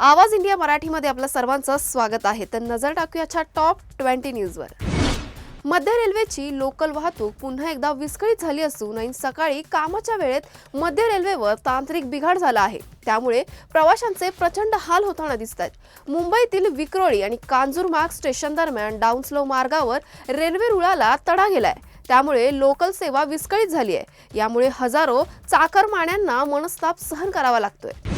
आवाज इंडिया मराठीमध्ये आपलं सर्वांचं स्वागत आहे. तर नजर टाकूयाच्या टॉप ट्वेंटी न्यूजवर मध्य रेल्वेची लोकल वाहतूक पुन्हा एकदा विस्कळीत झाली असून ऐन सकाळी कामाच्या वेळेत मध्य रेल्वेवर तांत्रिक बिघाड झाला आहे. त्यामुळे प्रवाशांचे प्रचंड हाल होताना दिसत आहेत मुंबईतील विक्रोळी आणि कांजूरमार्ग स्टेशन दरम्यान डाऊनस्लो मार्गावर रेल्वे रुळाला तडा गेलाय. त्यामुळे लोकल सेवा विस्कळीत झाली आहे. यामुळे हजारो चाकरमान्यांना मनस्ताप सहन करावा लागतोय.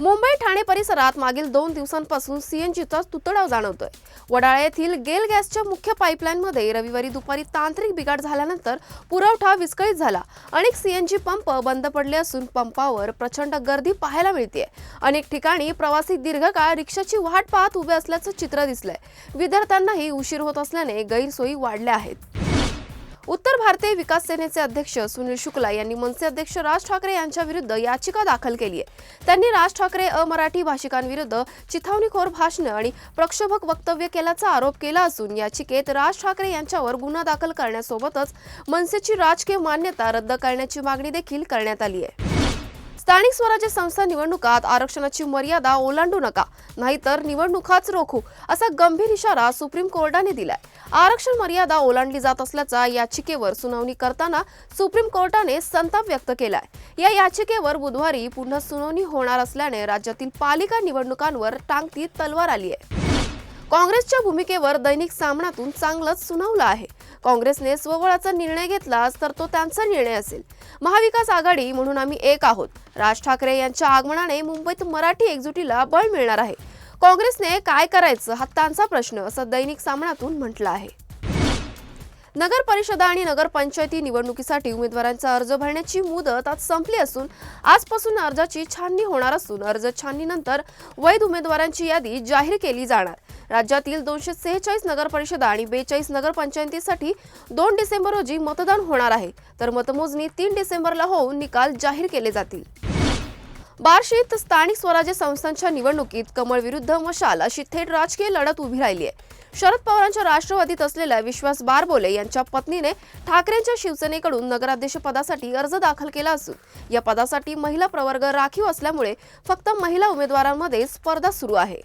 मुंबई ठाणे परिसरात मागील दोन दिवसांपासून सीएनजीचा तुतडाव जाणवतोय. वडाळा येथील गेल गॅसच्या मुख्य पाईपलाईनमध्ये रविवारी दुपारी तांत्रिक बिघाड झाल्यानंतर पुरवठा विस्कळीत झाला. अनेक सीएनजी पंप बंद पडले असून पंपावर प्रचंड गर्दी पाहायला मिळते अनेक ठिकाणी प्रवासी दीर्घकाळ रिक्षाची वाट पाहत उभे असल्याचं चित्र दिसलंय. विद्यार्थ्यांनाही उशीर होत असल्याने गैरसोयी वाढल्या आहेत. उत्तर भारतीय विकास सेनेचे अध्यक्ष सुनील शुक्ला यांनी मनसे अध्यक्ष राज ठाकरे यांच्या विरुद्ध याचिका दाखल केली आहे. त्यांनी राज ठाकरे अमराठी भाषिकांविरुद्ध चिथावणीखोर भाषणं आणि प्रक्षोभक वक्तव्य केल्याचा आरोप केला असून याचिकेत राज ठाकरे यांच्यावर गुन्हा दाखल करण्यासोबतच मनसेची राजकीय मान्यता रद्द करण्याची मागणी देखील करण्यात आली आहे. स्थानिक स्वराज्य संस्था निवडणुकात आरक्षणाची मर्यादा ओलांडू नका नाहीतर निवडणुकाच रोखू असा गंभीर इशारा सुप्रीम कोर्टाने दिलाय. आरक्षण मर्यादा ओलांडली जात असल्याचा याचिकेवर सुनावणी करताना सुप्रीम कोर्टाने संताप व्यक्त केलाय. या याचिकेवर बुधवारी पुन्हा सुनावणी होणार असल्याने राज्यातील पालिका निवडणुकांवर टांगती तलवार आली आहे. काँग्रेसच्या भूमिकेवर दैनिक सामनातून चांगलंच सुनावलं आहे. काँग्रेसने स्वबळाचा निर्णय घेतलाच तर तो त्यांचा निर्णय असेल. महाविकास आघाडी म्हणून आम्ही एक आहोत. राज ठाकरे यांच्या आगमनाने मुंबईत मराठी एकजुटीला बळ मिळणार आहे. काँग्रेसने काय करायचं हा त्यांचा प्रश्न असं दैनिक सामनातून म्हटलं आहे. नगर परिषदा आणि नगरपंचायती निवडणुकीसाठी उमेदवारांचा अर्ज भरण्याची मुदत आज संपली असून आजपासून अर्जाची छाननी होणार असून अर्ज छाननीनंतर वैध उमेदवारांची यादी जाहीर केली जाणार. राज्यातील दोनशे सेहेचाळीस नगरपरिषदा आणि बेचाळीस नगरपंचायतीसाठी दोन डिसेंबर रोजी मतदान होणार आहे. तर मतमोजणी तीन डिसेंबरला होऊन निकाल जाहीर केले जातील. बार्शीत स्थानिक स्वराज्य संस्थांच्या निवडणुकीत कमळ विरुद्ध मशाल अशी थेट राजकीय लढत उभी राहिली आहे शरद पवारांच्या राष्ट्रवादीत असलेल्या विश्वास बारबोले यांच्या पत्नीने ठाकरेंच्या शिवसेनेकडून नगराध्यक्ष पदासाठी अर्ज दाखल केला असून या पदासाठी महिला प्रवर्ग राखीव असल्यामुळे फक्त महिला उमेदवारांमध्ये स्पर्धा सुरू आहे.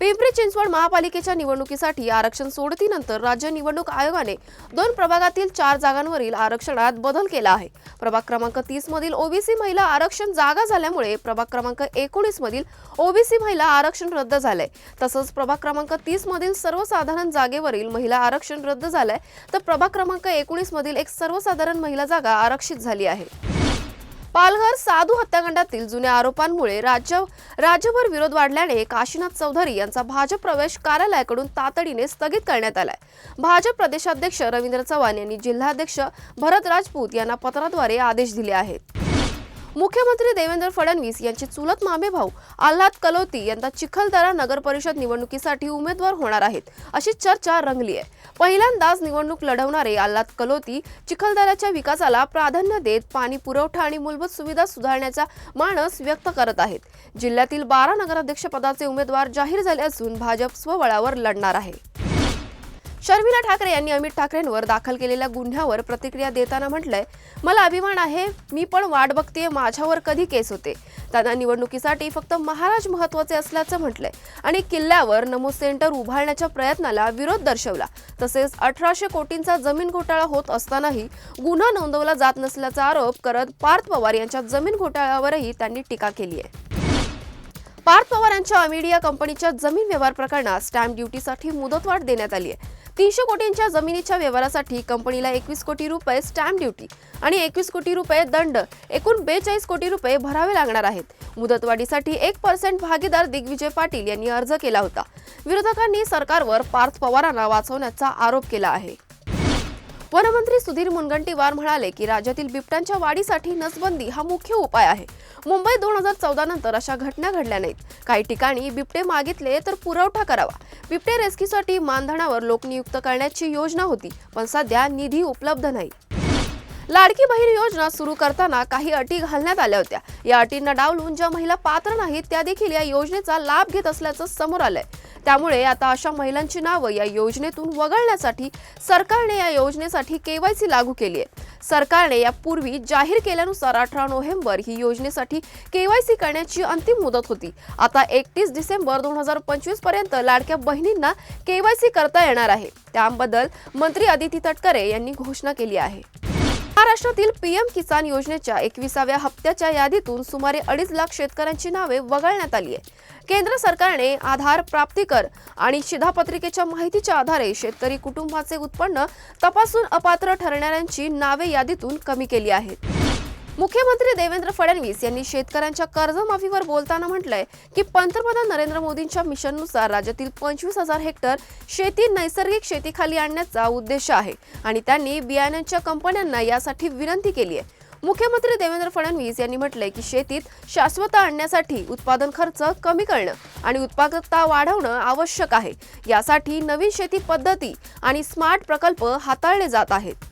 पिंपरी चिंचवड महापालिकेच्या निवडणुकीसाठी आरक्षण सोडतीनंतर राज्य निवडणूक आयोगाने दोन प्रभागातील चार जागांवरील आरक्षणात बदल केला आहे. प्रभाग क्रमांक तीस मधील ओबीसी महिला आरक्षण जागा झाल्यामुळे प्रभाग क्रमांक एकोणीस मधील ओबीसी महिला आरक्षण रद्द झालंय. तसंच प्रभाग क्रमांक तीस मधील सर्वसाधारण जागेवरील महिला आरक्षण रद्द झालंय. तर प्रभाग क्रमांक एकोणीस मधील एक सर्वसाधारण महिला जागा आरक्षित झाली आहे. पालघर साधू हत्याकांडातील जुन्या आरोपांमुळे राज्य राज्यभर विरोध वाढल्याने काशीनाथ चौधरी यांचा भाजप प्रवेश कार्यालयाकडून तातडीने स्थगित करण्यात आलाय. भाजप प्रदेशाध्यक्ष रवींद्र चव्हाण यांनी जिल्हाध्यक्ष भरत राजपूत यांना पत्राद्वारे आदेश दिले आहेत. मुख्यमंत्री देवेंद्र फडणवीस यांचे चुलत मामे भाऊ आल्हाद कलोती यंदा चिखलदरा नगर परिषद निवडणुकीसाठी उमेदवार होणार आहेत. अशी चर्चा रंगली आहे पहिल्यांदाच निवडणूक लढवणारे आल्हाद कलोती चिखलदऱ्याच्या विकासाला प्राधान्य देत पाणी पुरवठा आणि मूलभूत सुविधा सुधारण्याचा मानस व्यक्त करत आहेत. जिल्ह्यातील बारा नगराध्यक्षपदाचे उमेदवार जाहीर झाले असून भाजप स्वबळावर लढणार आहे. शर्मिला ठाकरे यांनी अमित ठाकरेंवर दाखल केलेल्या गुन्ह्यावर प्रतिक्रिया देताना म्हटलंय मला अभिमान आहे मी पण वाट बघतेय माझ्यावर कधी केस होते. त्यांना निवडणुकीसाठी फक्त महाराज महत्त्वाचे असल्याचं म्हटलंय आणि किल्ल्यावर नमो सेंटर उभारण्याच्या प्रयत्नाला विरोध दर्शवला. तसेच अठराशे कोटींचा जमीन घोटाळा होत असतानाही गुन्हा नोंदवला जात नसल्याचा आरोप करत पार्थ पवार यांच्या जमीन घोटाळ्यावरही त्यांनी टीका केली आहे. पार्थ पवार यांच्या अमिडिया कंपनीच्या जमीन व्यवहार प्रकरणात स्टॅम्प ड्युटीसाठी मुदतवाढ देण्यात आली आहे. तीनशे कोटींच्या जमिनीच्या व्यवहारासाठी कंपनीला एकवीस कोटी रुपये स्टॅम्प ड्युटी आणि एकवीस कोटी रुपये दंड एकूण बेचाळीस कोटी रुपये भरावे लागणार आहेत. मुदतवाढीसाठी एक पर्सेंट भागीदार दिग्विजय पाटील यांनी अर्ज केला होता. विरोधकांनी सरकारवर पार्थ पवारांना वाचवण्याचा आरोप केला आहे. वनमंत्री सुधीर मुनगंटीवार म्हणाले की राज्यातील बिबट्यांच्या वाढीसाठी नसबंदी हा मुख्य उपाय आहे. मुंबईत दोन हजार चौदा नंतर अशा घटना घडल्या नाहीत. काही ठिकाणी बिबटे मागितले तर पुरवठा करावा. बिबटे रेस्क्यूसाठी मानधनावर लोक नियुक्त करण्याची योजना होती पण सध्या निधी उपलब्ध नाही. लाडकी बहीण योजना सुरू करताना काही अटी घालण्यात आल्या होत्या. या अटींना डावलून ज्या महिला पात्र नाहीत त्या देखील या योजनेचा लाभ घेत असल्याचं समोर आलंय. त्यामुळे आता अशा महिलांची नावं या योजनेतून वगळण्यासाठी सरकारने या योजनेसाठी केवायसी लागू केली आहे. सरकारने यापूर्वी जाहीर केल्यानुसार अठरा नोव्हेंबर ही योजनेसाठी केवायसी करण्याची अंतिम मुदत होती. आता एकतीस डिसेंबर दोन हजार पंचवीसपर्यंत लाडक्या बहिणींना केवायसी करता येणार आहे. त्याबद्दल मंत्री आदिती तटकरे यांनी घोषणा केली आहे. महाराष्ट्रातील पीएम किसान योजनेच्या एकविसाव्या हप्त्याच्या यादीतून सुमारे अडीच लाख शेतकऱ्यांची नावे वगळण्यात आली आहे केंद्र सरकारने आधार प्राप्तिकर आणि शिधापत्रिकेच्या माहितीच्या आधारे शेतकरी कुटुंबाचे उत्पन्न तपासून अपात्र ठरणाऱ्यांची नावे यादीतून कमी केली आहेत. मुख्यमंत्री देवेंद्र फडणवीस यांनी शेतकऱ्यांच्या कर्जमाफीवर बोलताना म्हटलंय की पंतप्रधान नरेंद्र मोदींच्या मिशननुसार राज्यातील पंचवीस हजार हेक्टर शेती नैसर्गिक शेतीखाली आणण्याचा उद्देश आहे आणि त्यांनी बियाण्यांच्या कंपन्यांना यासाठी विनंती केली आहे. मुख्यमंत्री देवेंद्र फडणवीस यांनी म्हटलंय की शेतीत शाश्वता आणण्यासाठी उत्पादन खर्च कमी करणं आणि उत्पादकता वाढवणं आवश्यक आहे. यासाठी नवीन शेती पद्धती आणि स्मार्ट प्रकल्प हाताळले जात आहेत.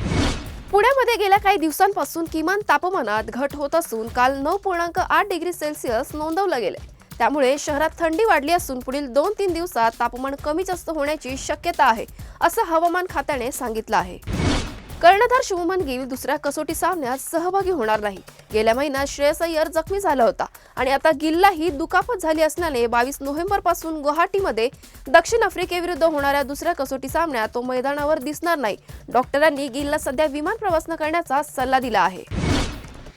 पुण्यामध्ये गेल्या काही दिवसांपासून किमान तापमानात घट होत असून काल नऊ पूर्णांक आठ डिग्री सेल्सिअस नोंदवलं गेले त्यामुळे शहरात थंडी वाढली असून पुढील दोन तीन दिवसात तापमान कमी जास्त होण्याची शक्यता आहे असं हवामान खात्याने सांगितलं आहे. कर्णधार शुभमन गिल दुसऱ्या कसोटी सामन्यात सहभागी होणार नाही. गेल्या महिन्यात श्रेयस अय्यर जखमी झाला होता आणि आता गिललाही दुखापत झाली असल्याने बावीस नोव्हेंबरपासून गुवाहाटीमध्ये दक्षिण आफ्रिकेविरुद्ध होणाऱ्या दुसऱ्या कसोटी सामन्यात तो मैदानावर दिसणार नाही. डॉक्टरांनी गिलला सध्या विमान प्रवास न करण्याचा सल्ला दिला आहे.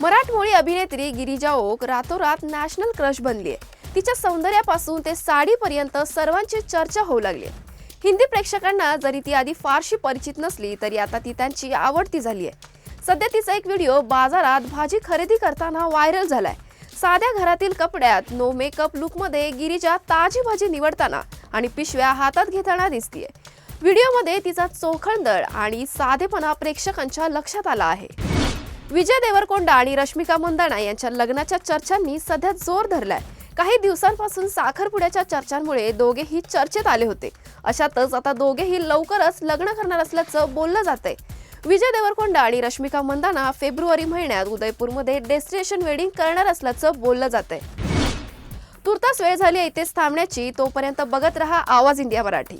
मराठमोळी अभिनेत्री गिरिजा ओक रातोरात नॅशनल क्रश बनली आहे तिच्या सौंदर्यापासून ते साडीपर्यंत सर्वांची चर्चा होऊ लागली आहे हिंदी प्रेक्षकांना जरी ती आधी फारशी परिचित नसली तरी आता ती त्यांची आवडती झाली आहे. सध्या तिचा एक व्हिडिओ बाजारात भाजी खरेदी करताना व्हायरल झालाय. साध्या घरातील कपड्यात नो मेकअप लुकमध्ये गिरीजा ताजी भाजी निवडताना आणि पिशव्या हातात घेताना दिसतीये. व्हिडिओमध्ये तिचा चोखंदळ आणि साधेपणा प्रेक्षकांच्या लक्षात आला आहे. विजय देवरकोंडा आणि रश्मिका मंदाना यांच्या लग्नाच्या चर्चांनी सध्या जोर धरलाय. काही दिवसांपासून साखरपुड्याच्या चर्चांमुळे दोघेही चर्चेत आले होते. अशातच आता दोघेही लवकरच लग्न करणार असल्याचं बोललं जात आहे विजय देवरकोंडा आणि रश्मिका मंदाना फेब्रुवारी महिन्यात उदयपूरमध्ये डेस्टिनेशन वेडिंग करणार असल्याचं बोललं जात आहे तुर्तास वेळ झाली आहे इथेच थांबण्याची. तोपर्यंत बघत रहा आवाज इंडिया मराठी.